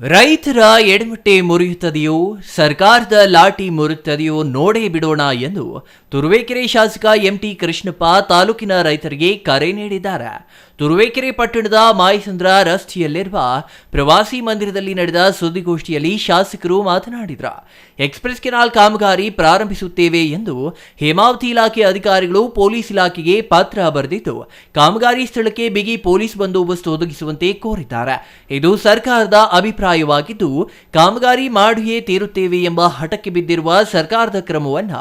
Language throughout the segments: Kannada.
ರೈತರ ಎಡಮಟ್ಟೆ ಮುರಿಯುತ್ತದೆಯೋ, ಸರ್ಕಾರದ ಲಾಟಿ ಮುರಿಯುತ್ತದೆಯೋ ನೋಡೇ ಬಿಡೋಣ ಎಂದು ತುರುವೇಕೆರೆ ಶಾಸಕ ಎಂಟಿ ಕೃಷ್ಣಪ್ಪ ತಾಲೂಕಿನ ರೈತರಿಗೆ ಕರೆ ನೀಡಿದ್ದಾರೆ. ತುರುವೇಕೆರೆ ಪಟ್ಟಣದ ಮಾಯಸಂದ್ರ ರಸ್ತೆಯಲ್ಲಿರುವ ಪ್ರವಾಸಿ ಮಂದಿರದಲ್ಲಿ ನಡೆದ ಸುದ್ದಿಗೋಷ್ಠಿಯಲ್ಲಿ ಶಾಸಕರು ಮಾತನಾಡಿದ್ರ. ಎಕ್ಸ್ಪ್ರೆಸ್ ಕೆನಾಲ್ ಕಾಮಗಾರಿ ಪ್ರಾರಂಭಿಸುತ್ತೇವೆ ಎಂದು ಹೇಮಾವತಿ ಇಲಾಖೆ ಅಧಿಕಾರಿಗಳು ಪೊಲೀಸ್ ಇಲಾಖೆಗೆ ಪತ್ರ ಬರೆದಿದ್ದು, ಕಾಮಗಾರಿ ಸ್ಥಳಕ್ಕೆ ಬಿಗಿ ಪೊಲೀಸ್ ಬಂದೋಬಸ್ತ್ ಒದಗಿಸುವಂತೆ ಕೋರಿದ್ದಾರೆ. ಇದು ಸರ್ಕಾರದ ಅಭಿಪ್ರಾಯವಾಗಿದ್ದು ಕಾಮಗಾರಿ ಮಾಡಿಯೇ ತೀರುತ್ತೇವೆ ಎಂಬ ಹಠಕ್ಕೆ ಬಿದ್ದಿರುವ ಸರ್ಕಾರದ ಕ್ರಮವನ್ನ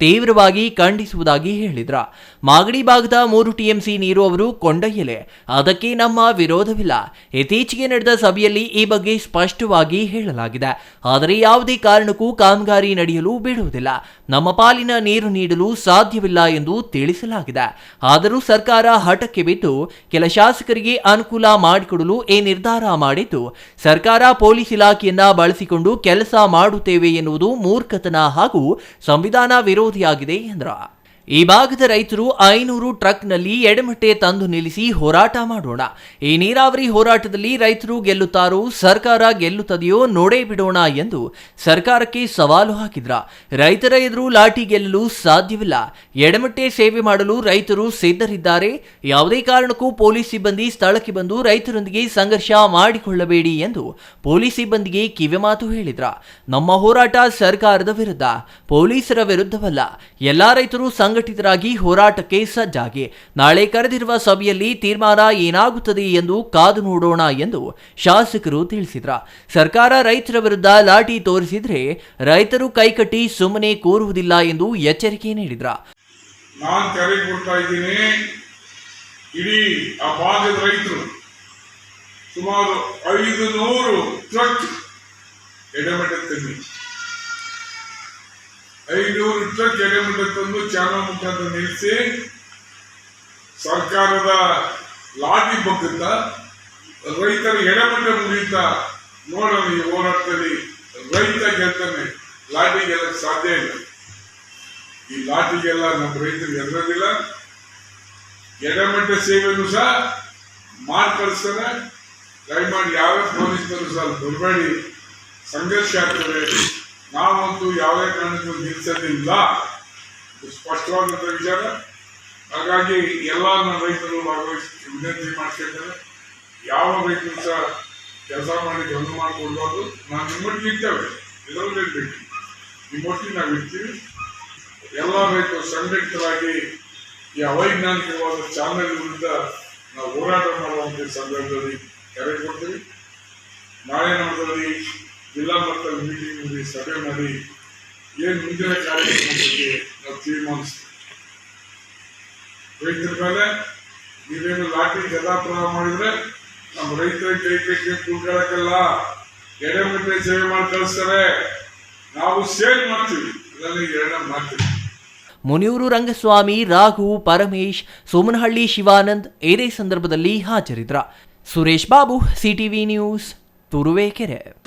ತೀವ್ರವಾಗಿ ಖಂಡಿಸುವುದಾಗಿ ಹೇಳಿದ್ರ. ಮಾಗಡಿ ಭಾಗದ ಮೂರು ಟಿಎಂಸಿ ನೀರು ಅವರು ಕೊಂಡೊಯ್ಯಲೆ ಅದಕ್ಕೆ ನಮ್ಮ ವಿರೋಧವಿಲ್ಲ. ಇತ್ತೀಚೆಗೆ ನಡೆದ ಸಭೆಯಲ್ಲಿ ಈ ಬಗ್ಗೆ ಸ್ಪಷ್ಟವಾಗಿ ಹೇಳಲಾಗಿದೆ. ಆದರೆ ಯಾವುದೇ ಕಾರಣಕ್ಕೂ ಕಾಮಗಾರಿ ನಡೆಯಲು ಬಿಡುವುದಿಲ್ಲ. ನಮ್ಮ ಪಾಲಿನ ನೀರು ನೀಡಲು ಸಾಧ್ಯವಿಲ್ಲ ಎಂದು ತಿಳಿಸಲಾಗಿದೆ. ಆದರೂ ಸರ್ಕಾರ ಹಠಕ್ಕೆ ಬಿದ್ದು ಕೆಲ ಶಾಸಕರಿಗೆ ಅನುಕೂಲ ಮಾಡಿಕೊಡಲು ಈ ನಿರ್ಧಾರ ಮಾಡಿದ್ದು ಸರ್ಕಾರ ಪೊಲೀಸ್ ಇಲಾಖೆಯನ್ನ ಬಳಸಿಕೊಂಡು ಕೆಲಸ ಮಾಡುತ್ತೇವೆ ಎನ್ನುವುದು ಮೂರ್ಖತನ ಹಾಗೂ ಸಂವಿಧಾನ ವಿರೋಧಿಯಾಗಿದೆ ಎಂದ್ರ. ಈ ಭಾಗದ ರೈತರು ಐನೂರು ಟ್ರಕ್ನಲ್ಲಿ ಎಡಮಟ್ಟೆ ತಂದು ನಿಲ್ಲಿಸಿ ಹೋರಾಟ ಮಾಡೋಣ. ಈ ನೀರಾವರಿ ಹೋರಾಟದಲ್ಲಿ ರೈತರು ಗೆಲ್ಲುತ್ತಾರೋ, ಸರ್ಕಾರ ಗೆಲ್ಲುತ್ತದೆಯೋ ನೋಡೇ ಬಿಡೋಣ ಎಂದು ಸರ್ಕಾರಕ್ಕೆ ಸವಾಲು ಹಾಕಿದ್ರ. ರೈತರ ಎದುರು ಲಾಠಿ ಗೆಲ್ಲಲು ಸಾಧ್ಯವಿಲ್ಲ. ಎಡಮಟ್ಟೆ ಸೇವೆ ಮಾಡಲು ರೈತರು ಸಿದ್ಧರಿದ್ದಾರೆ. ಯಾವುದೇ ಕಾರಣಕ್ಕೂ ಪೊಲೀಸ್ ಸಿಬ್ಬಂದಿ ಸ್ಥಳಕ್ಕೆ ಬಂದು ರೈತರೊಂದಿಗೆ ಸಂಘರ್ಷ ಮಾಡಿಕೊಳ್ಳಬೇಡಿ ಎಂದು ಪೊಲೀಸ್ ಸಿಬ್ಬಂದಿಗೆ ಕಿವಿಮಾತು ಹೇಳಿದ್ರ. ನಮ್ಮ ಹೋರಾಟ ಸರ್ಕಾರದ ವಿರುದ್ಧ, ಪೊಲೀಸರ ವಿರುದ್ಧವಲ್ಲ. ಎಲ್ಲಾ ರೈತರು ಸಂಘಟಿತರಾಗಿ ಹೋರಾಟಕ್ಕೆ ಸಜ್ಜಾಗಿ. ನಾಳೆ ಕರೆದಿರುವ ಸಭೆಯಲ್ಲಿ ತೀರ್ಮಾನ ಏನಾಗುತ್ತದೆ ಎಂದು ಕಾದು ನೋಡೋಣ ಎಂದು ಶಾಸಕರು ತಿಳಿಸಿದ್ರ. ಸರ್ಕಾರ ರೈತರ ವಿರುದ್ಧ ಲಾಠಿ ತೋರಿಸಿದ್ರೆ ರೈತರು ಕೈಕಟ್ಟಿ ಸುಮ್ಮನೆ ಕೂರುವುದಿಲ್ಲ ಎಂದು ಎಚ್ಚರಿಕೆ ನೀಡಿದ್ರ. ಸುಮಾರು ಐದು ನೂರು ಟ್ರಕ್ ಎಡೆಮಠ ಐನೂರು ಟ್ರಕ್ ಮುಂದೆ ತಂದು ಚಾನಲ್ ಮುಖಾಂತರ ನಿಲ್ಲಿಸಿ ಸರ್ಕಾರದ ಲಾಟಿ ಬಗ್ಗುತ್ತ ರೈತರ ಎಡೆಮಠ ಮುಗಿಯುತ್ತ ನೋಡೋಣ ಈ ಹೋರಾಟದಲ್ಲಿ ರೈತ ಗೆಲ್ತಾನೆ ಲಾಟಿ ಗೆಲ್ಲಕ್ಕೆ ಸಾಧ್ಯ ಇಲ್ಲ. ಈ ಲಾಟಿಗೆಲ್ಲ ನಮ್ಮ ರೈತರು ಎದುರೋದಿಲ್ಲ. ಎಡಮಟ್ಟ ಸೇವೆಯನ್ನು ಸಹ ಮಾಡಿ ಕಳಿಸ್ತಾರೆ ದಯಮಾಡಿ ಯಾವ್ಯಾವ ಪೊಲೀಸ್ನವರು ಸಹ ಬರಬೇಡಿ ಸಂಘರ್ಷ ಆಗ್ತದೆ. ನಾವಂತೂ ಯಾವುದೇ ಕಾರಣಕ್ಕೂ ನಿಲ್ಲಿಸೋದಿಲ್ಲ. ಇದು ಸ್ಪಷ್ಟವಾದಂಥ ವಿಚಾರ. ಹಾಗಾಗಿ ಎಲ್ಲ ನನ್ನ ರೈತರು ಭಾಗವಹಿಸಿ ವಿನಂತಿ ಮಾಡ್ತಿದ್ದಾರೆ ಯಾವ ರೈತರು ಸಹ ಕೆಲಸ ಮಾಡಿ ಗಮನ ಮಾಡಿಕೊಡ್ಬಾರ್ದು ನಾವು ನಿಮ್ಮೊಟ್ಟಿಗೆ ಇರ್ತೇವೆ. ಇದರಲ್ಲಿ ಇರ್ಬೇಕು. ನಿಮ್ಮೊಟ್ಟಿಗೆ ನಾವು ಇರ್ತೀವಿ. ಎಲ್ಲ ರೈತರು ಸಂಘಟಿತರಾಗಿ ಈ ಅವೈಜ್ಞಾನಿಕವಾದ ಚಾನಲ್ ವಿರುದ್ಧ ನಾವು ಹೋರಾಟ ಮಾಡುವಂಥ ಸಂದರ್ಭದಲ್ಲಿ ಕರೆ ಕೊಡ್ತೀವಿ. ನಾಳೆ ನಮ್ಮದಲ್ಲಿ ಜಿಲ್ಲಾ ಮಟ್ಟದ ಮೀಟಿಂಗ್ನಲ್ಲಿ ಸಭೆ ಮಾಡಿ ಏನು ಮುಂದಿನ ಕಾರ್ಯಕ್ರಮ ಬಗ್ಗೆ ನಾವು ತೀರ್ಮಾನಿಸ್ತೀವಿ. ರೈತರ ಮೇಲೆ ನೀವೇನು ಲಾಠಿ ಗದಾಪ್ರಹ ಮಾಡಿದ್ರೆ ನಮ್ಮ ರೈತರ ಕೈ ಕೈಗೆ ಎಡೆ ಎಡೆಮಟ್ಟೆ ಸೇವೆ ಮಾಡಿ ಕಳಿಸ್ತಾರೆ. ನಾವು ಸೇಲ್ ಮಾಡ್ತೀವಿ. ಇದರಲ್ಲಿ ಎರಡನೇ ಮಾಡ್ತೀವಿ ಮುನಿಯೂರು ರಂಗಸ್ವಾಮಿ, ರಾಘು, ಪರಮೇಶ್, ಸೋಮನಹಳ್ಳಿ ಶಿವಾನಂದ್ ಇದೇ ಸಂದರ್ಭದಲ್ಲಿ ಹಾಜರಿದ್ರ. Suresh Babu, CTV news, Turuvekere.